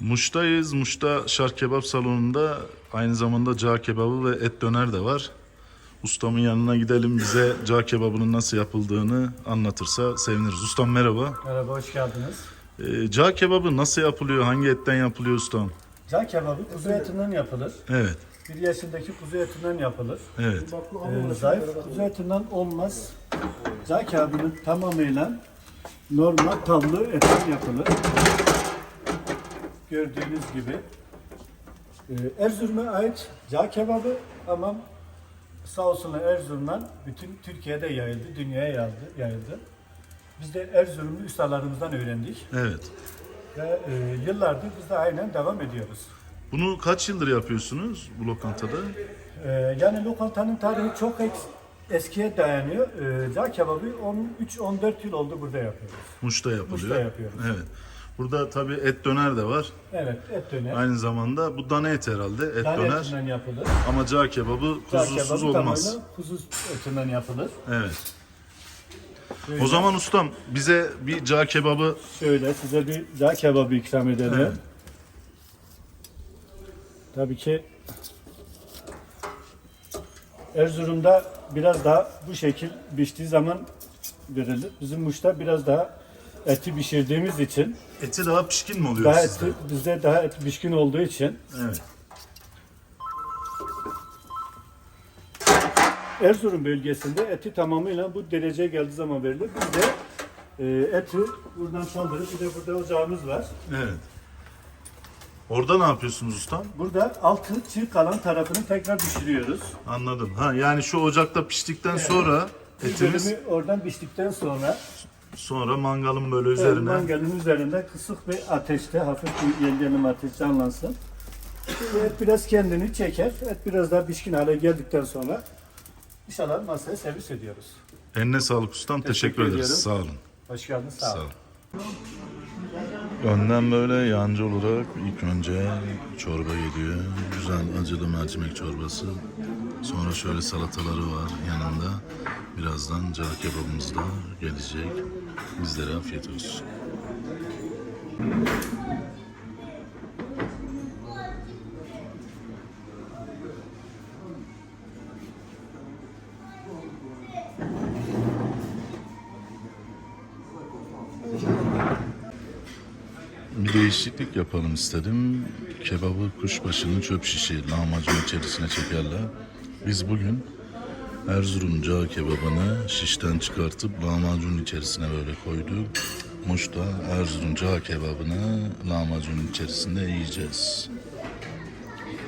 Muş'tayız. Muş'ta Şark Kebap Salonu'nda aynı zamanda cağ kebabı ve et döner de var. Ustamın yanına gidelim bize cağ kebabının nasıl yapıldığını anlatırsa seviniriz. Ustam merhaba. Merhaba, hoş geldiniz. Ee, cağ kebabı nasıl yapılıyor? Hangi etten yapılıyor ustam? Cağ kebabı kuzu etinden yapılır. Evet, Bir yaşındaki kuzu etinden yapılır. evet. Ee, zayıf kuzu etinden olmaz. Cağ kebabının tamamıyla normal tavlı etten yapılır. Gördüğünüz gibi. Ee, Erzurum'a ait cağ kebabı ama sağ olsunlar Erzurum'dan bütün Türkiye'de yayıldı, dünyaya yayıldı. yayıldı. Biz de Erzurumlu ustalarımızdan öğrendik Evet. ve e, yıllardır biz de aynen devam ediyoruz. Bunu kaç yıldır yapıyorsunuz bu lokantada? Ee, yani lokantanın tarihi çok eskiye dayanıyor. Ee, cağ kebabı 13-14 yıl oldu burada yapıyoruz. Muş'ta yapılıyor. Muş'ta yapıyoruz. Evet. Burada tabii et döner de var. Evet, et döner. Aynı zamanda bu dana et herhalde. Et Tane döner. etinden yapılır. Ama cağ kebabı Cağ kuzusuz kebabı olmaz. tamamen Kuzu etinden yapılır. Evet. Böyle O zaman ustam bize bir cağ kebabı şöyle size bir cağ kebabı ikram edelim. Evet. Tabii ki Erzurum'da biraz daha bu şekil piştiği zaman verilir. Bizim Muş'ta biraz daha eti pişirdiğimiz için eti daha pişkin mi oluyor Daha sizde? eti, bizde daha et pişkin olduğu için Evet. Erzurum bölgesinde eti tamamıyla bu dereceye geldiği zaman verilir. Biz de e, eti buradan saldırıp bir de burada ocağımız var. Evet. Orada ne yapıyorsunuz ustam? Burada altı çiğ kalan tarafını tekrar pişiriyoruz. Anladım. Ha yani şu ocakta piştikten sonra etimiz bölümü oradan piştikten sonra sonra mangalın böyle üzerine, üzerine mangalın üzerinde kısık bir ateşte hafif bir yengenim ateş canlansın. Et biraz kendini çeker. Et biraz daha pişkin hale geldikten sonra inşallah masaya servis ediyoruz. eline sağlık ustam. Teşekkür, ederiz. ediyorum. Sağ olun. Hoş geldiniz. Sağ olun. Önden böyle yancı olarak ilk önce çorba geliyor. Güzel acılı mercimek çorbası. Sonra şöyle salataları var yanında. Birazdan cağ kebabımız da gelecek. Bizlere afiyet olsun. Bir değişiklik yapalım istedim. Kebabı kuşbaşının çöp şişi lahmacun içerisine çekerler. Biz bugün Erzurum cağ kebabını şişten çıkartıp lahmacunun içerisine böyle koyduk. Muş'ta Erzurum cağ kebabını lahmacunun içerisinde yiyeceğiz.